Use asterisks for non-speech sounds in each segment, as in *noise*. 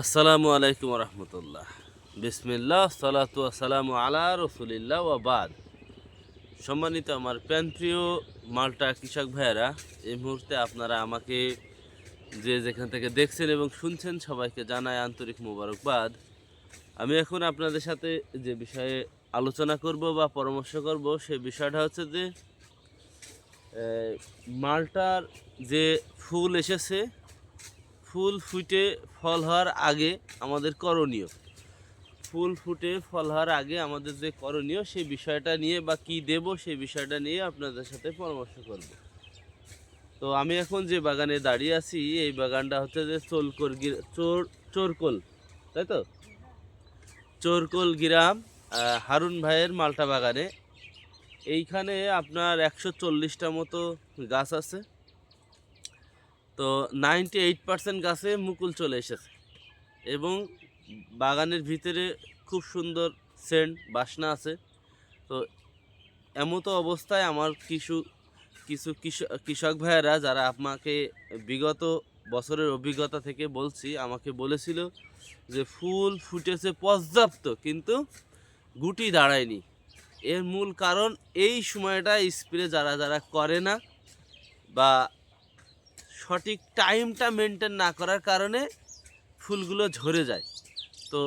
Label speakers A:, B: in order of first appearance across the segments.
A: আসসালামু আলাইকুম রহমতুল্লাহ। বিসমিল্লাহ, সালাতু আসসালামু আলা রসুলিল্লাহ ওয়াবাদ সম্মানিত আমার প্রিয় মালটা কৃষক ভাইয়েরা, এই মুহূর্তে আপনারা আমাকে যে যেখান থেকে দেখছেন এবং শুনছেন সবাইকে জানায় আন্তরিক মোবারকবাদ। আমি এখন আপনাদের সাথে যে বিষয়ে আলোচনা করব বা পরামর্শ করব, সে বিষয়টা হচ্ছে যে মালটার যে ফুল এসেছে ফুল ফুটে ফল হওয়ার আগে আমাদের করণীয়। ফুল ফুটে ফল হওয়ার আগে আমাদের যে করণীয় সেই বিষয়টা নিয়ে বা কি দেব সেই বিষয়টা নিয়ে আপনাদের সাথে পরামর্শ করব। তো আমি এখন যে বাগানে দাঁড়িয়ে আছি, এই বাগানটা হচ্ছে যে চোলকোল গির- চোর, চোরকোল, তাই তো? চোরকোল গ্রাম হারুন ভাইয়ের মালটা বাগানে। এইখানে আপনার একশো চল্লিশটা মতো গাছ আছে। তো নাইনটি এইট পার্সেন্ট গাছে মুকুল চলে এসেছে। এবং বাগানের ভিতরে খুব সুন্দর সেন্ট, বাসনা আছে। তো এমতো অবস্থায় আমার কিছু কিছু কৃষক ভাইয়েরা যারা আমাকে বিগত বছরের অভিজ্ঞতা থেকে বলছি, আমাকে বলেছিল যে ফুল ফুটেছে পর্যাপ্ত, কিন্তু গুটি দাঁড়ায়নি। এর মূল কারণ এই সময়টা স্প্রে যারা যারা করে না বা সঠিক টাইমটা মেনটেন না করার কারণে ফুলগুলো ঝরে যায়। তো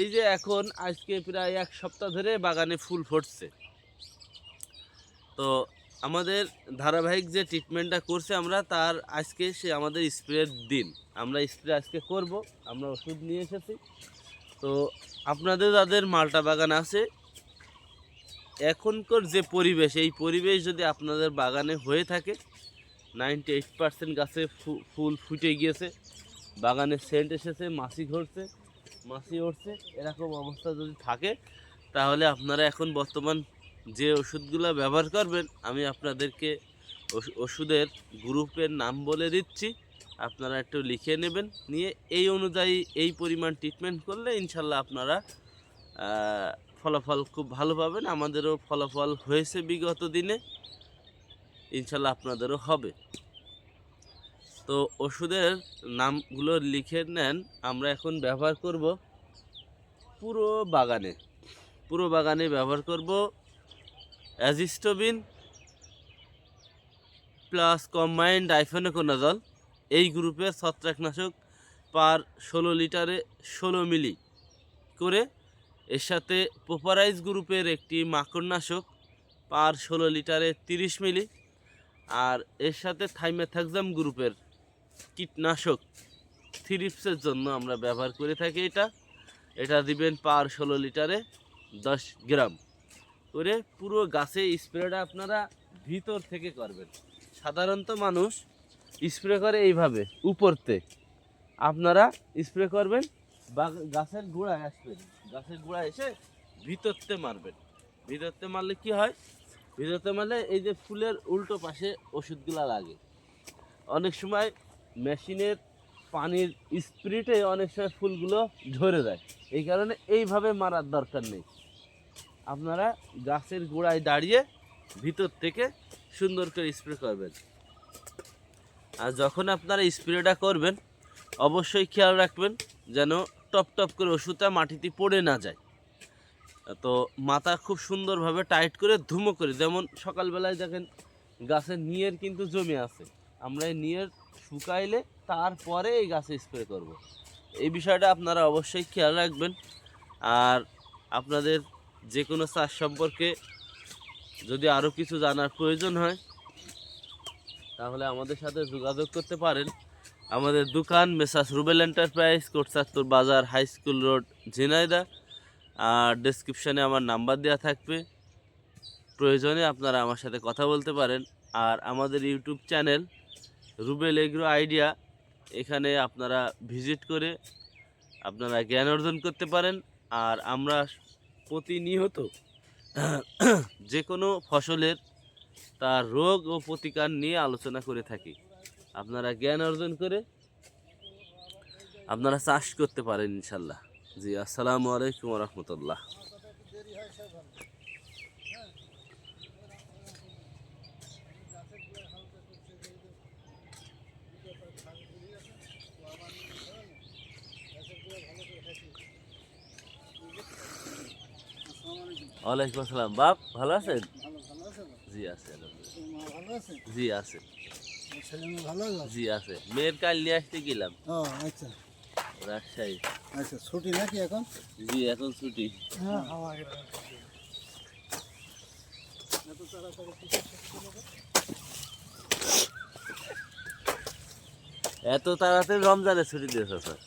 A: এই যে এখন আজকে প্রায় এক সপ্তাহ ধরে বাগানে ফুল ফুটছে। তো আমাদের ধারাবাহিক যে ট্রিটমেন্টটা করছে আমরা, তার আজকে সে আমাদের স্প্রের দিন। আমরা স্প্রে আজকে করব, আমরা ওষুধ নিয়ে এসেছি। তো আপনাদের যাদের মালটা বাগান আছে, এখনকার যে পরিবেশ, এই পরিবেশ যদি আপনাদের বাগানে হয়ে থাকে নাইনটি এইট পার্সেন্ট গাছে ফুল ফুটে গিয়েছে। বাগানে সেন্ট এসেছে, মাছি ঘটছে মাছি উঠছে এরকম অবস্থা যদি থাকে, তাহলে আপনারা এখন বর্তমান যে ওষুধগুলো ব্যবহার করবেন, আমি আপনাদেরকে ওষ- ওষুধের গ্রুপের নাম বলে দিচ্ছি। আপনারা একটু লিখে নেবেন, নিয়ে এই অনুযায়ী এই পরিমাণ ট্রিটমেন্ট করলে ইনশাল্লাহ আপনারা ফলাফল খুব ভালো পাবেন। আমাদেরও ফলাফল হয়েছে বিগত দিনে। ইনশাল্লাহ আপনাদেরও হবে। তো ওষুধের নামগুলো লিখে নেন, আমরা এখন ব্যবহার করব পুরো বাগানে। পুরো বাগানে ব্যবহার করব অ্যাজিস্টোবিন প্লাস কম্বাইন্ড ডাইফেনোকোনাজল এই গ্রুপের ছত্রাকনাশক পার ষোলো লিটারে ষোলো মিলি করে এর সাথে পোপারাইজ গ্রুপের একটি মাকড়নাশক পার ষোলো লিটারে তিরিশ মিলি আর এর সাথে থাইমেথাক্সাম গ্রুপের কীটনাশক থ্রিপসের জন্য আমরা ব্যবহার করে থাকি এটা। এটা দিবেন পার ষোলো লিটারে দশ গ্রাম। করে পুরো গাছে স্প্রেটা আপনারা ভিতর থেকে করবেন। সাধারণত মানুষ স্প্রে করে এইভাবে, উপরতে। আপনারা স্প্রে করবেন, বা গাছের গোড়ায় আসবেন। গাছের গোড়ায় এসে ভিতরতে মারবেন। ভিতরতে মারলে কি হয়? ভিতরতে মানে এই যে ফুলের উল্টো পাশে ওষুধগুলা লাগে। অনেক সময় মেশিনের পানির স্প্রিটে অনেক সময় ফুলগুলো ঝরে যায়। এই কারণে এইভাবে মারার দরকার নেই। আপনারা গাছের গোড়ায় দাঁড়িয়ে ভিতর থেকে সুন্দর করে স্প্রে করবেন। আর যখন আপনারা স্প্রেটা করবেন, অবশ্যই খেয়াল রাখবেন যেন টপ টপ করে ওষুধটা মাটিতে পড়ে না যায়। তো মাথা খুব সুন্দরভাবে টাইট করে ধুমো করে। যেমন সকালবেলায় দেখেন গাছের নিয়ের কিন্তু জমে আছে। আমরা এই নিয়ের শুকাইলে তারপরে এই গাছে স্প্রে করব। এই বিষয়টা আপনারা অবশ্যই খেয়াল রাখবেন। আর আপনাদের যে কোনো চাষ সম্পর্কে যদি আরও কিছু জানার প্রয়োজন হয়, তাহলে আমাদের সাথে যোগাযোগ করতে পারেন। আমাদের দোকান মেসাস রুবেল এন্টারপ্রাইজ, কোটসাত্তর বাজার, হাই স্কুল রোড ঝিনাইদা আর ডেসক্রিপশানে আমার নাম্বার দেওয়া থাকবে। প্রয়োজনে আপনারা আমার সাথে কথা বলতে পারেন। আর আমাদের YouTube channel Rubel agro idea এখানে আপনারা ভিজিট করে আপনারা জ্ঞান অর্জন করতে পারেন। আর আমরা প্রতিনিয়ত *coughs* যে কোনো ফসলের তার রোগ ও প্রতিকার নিয়ে আলোচনা করে থাকি। আপনারা জ্ঞান অর্জন করে আপনারা চাষ করতে পারেন ইনশাল্লাহ। জি আসসালামু আলাইকুম রহমতুল্লাহ। ওয়ালাইকুম আসসালাম। বাপ ভালো আছেন? জি আছে জি আছে। জি আছে। মেয়ের কাল নিয়ে আসতে গেলাম।
B: আচ্ছা।
A: রাজশাহী।
B: আচ্ছা ছুটি নাকি এখন?
A: জি এখন ছুটি।
B: হ্যাঁ।
A: এত তাড়াতাড়ি রমজানের ছুটি দিয়েছে স্যার?